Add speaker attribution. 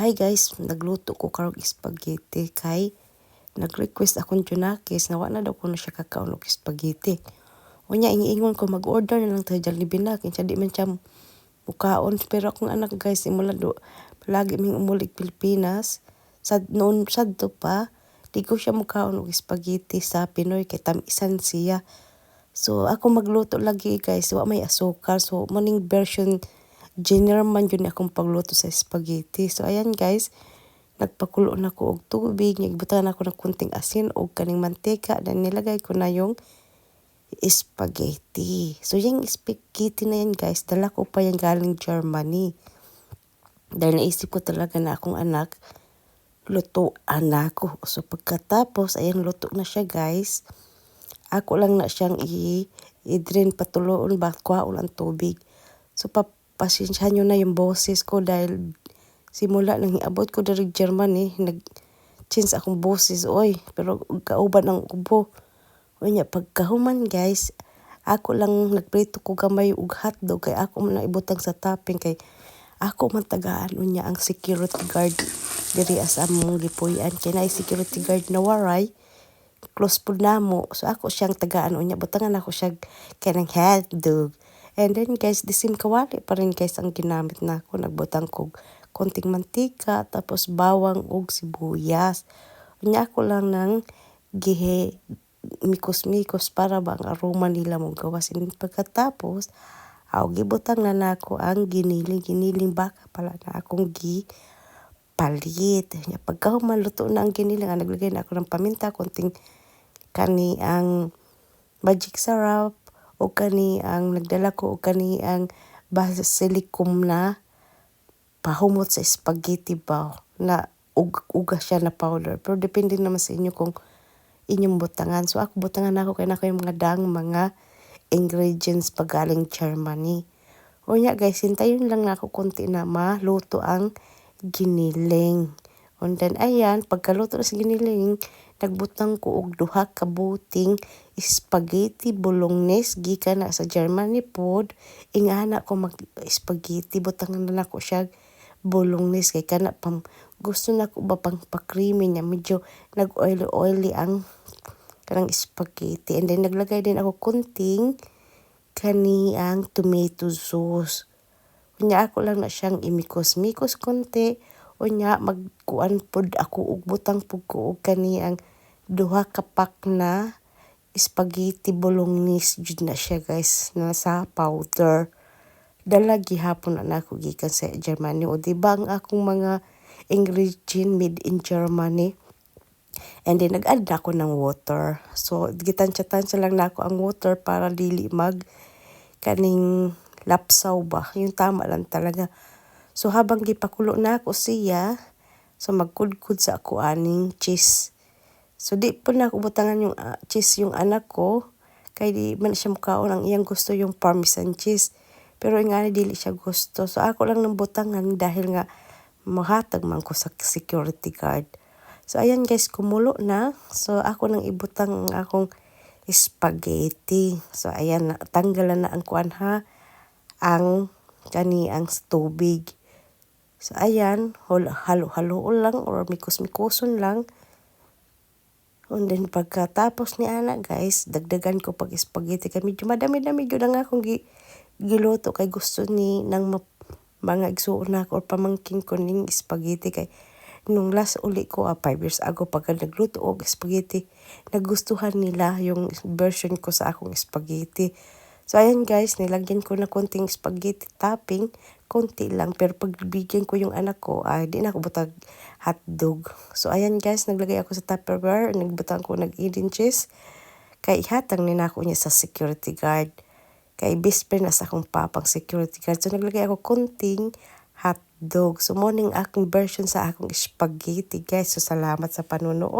Speaker 1: Hi guys, nagluto ko karong spaghetti kay nag-request akong junakis na wala daw ko na siya kakaon og spaghetti. Unya ingon ko mag-order na lang tayo Jollibee na kinsa di man siya mukaon pero akong anak guys simula do palagi ming umulig Pilipinas sad noon sadto pa di ko siya mukaon og spaghetti sa Pinoy kay tamisan siya. So ako magluto lagi guys, wa may asukar. So morning version general man yun akong pagluto sa spaghetti. So ayan guys, nagpakulo na ko og tubig, nagbutan ako ng kunting asin o kaning mantika, then nilagay ko na yung spaghetti. So yung spaghetti na yan guys, dala ko pa yan galing Germany. Dahil naisip ko talaga na akong anak, lutoan na ako. So pagkatapos, ayan luto na siya guys. Ako lang na siyang i-drain patuloon ba, kwaon ang tubig. So pa pasensyahan nyo na yung boses ko dahil simula nang iabot ko dari Germany, nag change akong boses, oy. Pero kauban ang ubo. O nya, pagkahuman guys, ako lang nagprito ko gamay ug hotdog kay ako man ibutang sa topping kay ako man tagaan. Unya ang security guard diri as among gipuy-an. Kay na security guard na waray close pud namo. So ako siyang tagaan. Unya butangan ako siya kanang hotdog And then guys, disim kawali pa rin guys ang ginamit na ako. Nagbutang ko konting mantika, tapos bawang ug sibuyas. Unya ako lang ng gihe mikos-mikos para ba ang aroma nila mo gawas. And pagkatapos, aw gibutang na nako ang giniling giniling baka pala na akong gi palit. Nya pagkahuman luto na ang giniling, ah, naglagay na ako ng paminta, konting kani ang magic sarap, o kani ang nagdala ko o kani ang basilicum na pahumot sa spaghetti ba na ug uga siya na powder. Pero depende naman sa inyo kung inyong butangan. So ako butangan ako kay nako yung mga dang mga ingredients pagaling Germany. O nya guys hintayon lang na ako konti na maluto ang giniling then ayan pagkaluto na sa giniling nagbutang ko og duha ka buting spaghetti bolognese. Gikan na sa Germany pod. Ingana ko mag spaghetti butangan na nako siya bolognese. Kay kana pam gusto na ko ba pang pa-creamy niya? Medyo nag oily oily ang kanang spaghetti. And then naglagay din ako kunting kani ang tomato sauce. Unya ako lang na siyang imikos-mikos konti unya magkuan pod ako ug butang pud ko og kani ang duha ka na spaghetti bolognese. Jud na siya guys na sa powder. Dala gihapon na nako gikan sa Germany. O di ba ang akong mga ingredient made in Germany? And then nag-add na ako ng water. So gitansya-tansya lang nako ang water para dili mag kaning lapsaw ba? Yung tama lang talaga so habang gipakulo na ako siya so magkudkud sa ako aning cheese So di po na ako butangan yung uh, cheese yung anak ko. Kay di man siya mukaon ang iyang gusto yung parmesan cheese. Pero nga dili siya gusto. So ako lang nang butangan dahil nga mahatag man ko sa security guard. So ayan guys, kumulo na. So ako nang ibutang ang akong spaghetti. So ayan, tanggalan na ang kuan ha. Ang kani ang tubig. So ayan, halo-halo lang or mikos-mikoson lang. And then pagkatapos ni ana guys, dagdagan ko pag spaghetti kay medyo madami-dami gyud ang akong gi, giluto kay gusto ni nang mga igsuon na or pamangkin ko ning spaghetti kay nung last uli ko, 5 ah, years ago, pagka nagluto og spaghetti, nagustuhan nila yung version ko sa akong spaghetti. So, ayan guys, nilagyan ko na konting spaghetti topping konti lang. Pero pag bigyan ko yung anak ko, ay di na ako butag hotdog. So, ayan guys, naglagay ako sa Tupperware. Nagbutang ko nag-Eden cheese. Kay ihatang ni ako niya sa security guard. Kay best friend na sa akong papang security guard. So, naglagay ako konting hotdog. So, morning akong version sa akong spaghetti guys. So, salamat sa panunood.